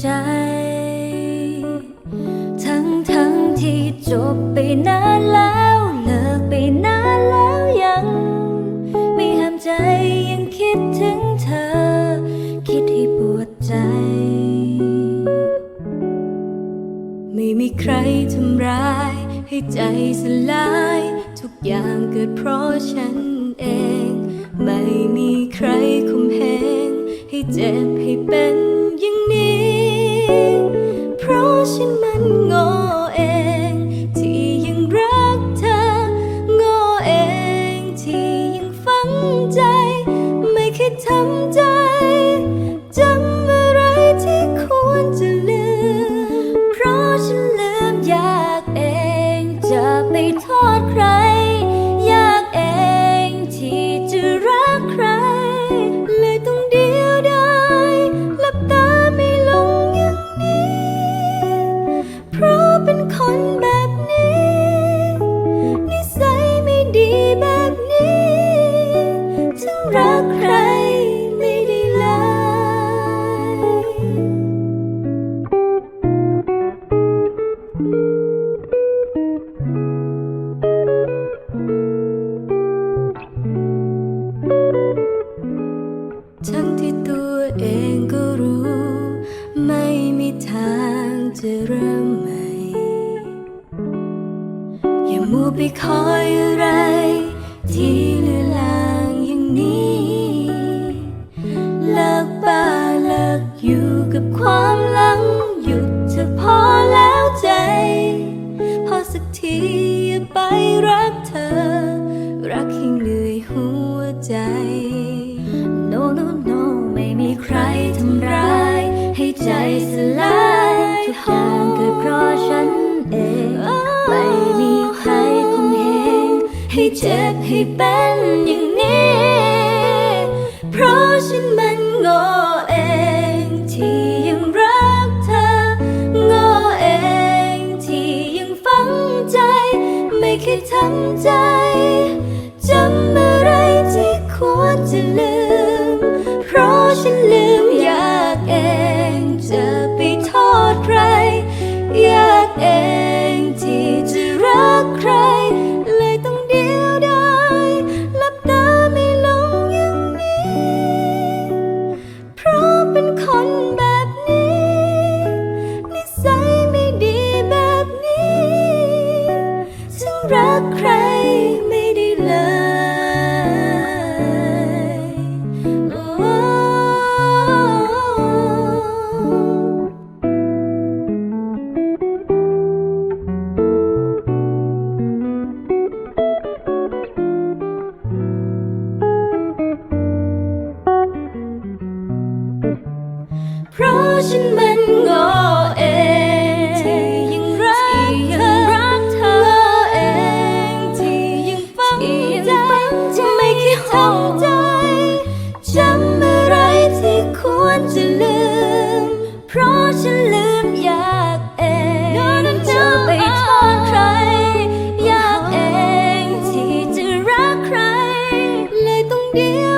ใจ ทั้งทั้งที่จบไปนานแล้วเลิกไปนานแล้วยัง ไม่ห้ามใจยังคิดถึงเธอ คิดให้ปวดใจ ไม่มีใครทำร้าย ให้ใจสลาย ทุกอย่างเกิดเพราะฉันเอง ไม่มีใครคุมเหงให้เจ็บให้เป็นอย่างนี้ ที่ทำใจ มัวไปคอยอะไร ที่เลือลางอย่างนี้เลิกบ้าเลิกอยู่กับความหลังหยุดเธอพอแล้วใจ พอสักทีอย่าไปรักเธอ รักให้เหนื่อยหัวใจ No no no ไม่มีใครทำร้าย ให้ใจสลายทุกอย่ เจ็บให้เป็นอย่าง ฉันลืมอยากเองจะไปโทษใคร อยากเองที่จะรักใคร เลยต้องเดียว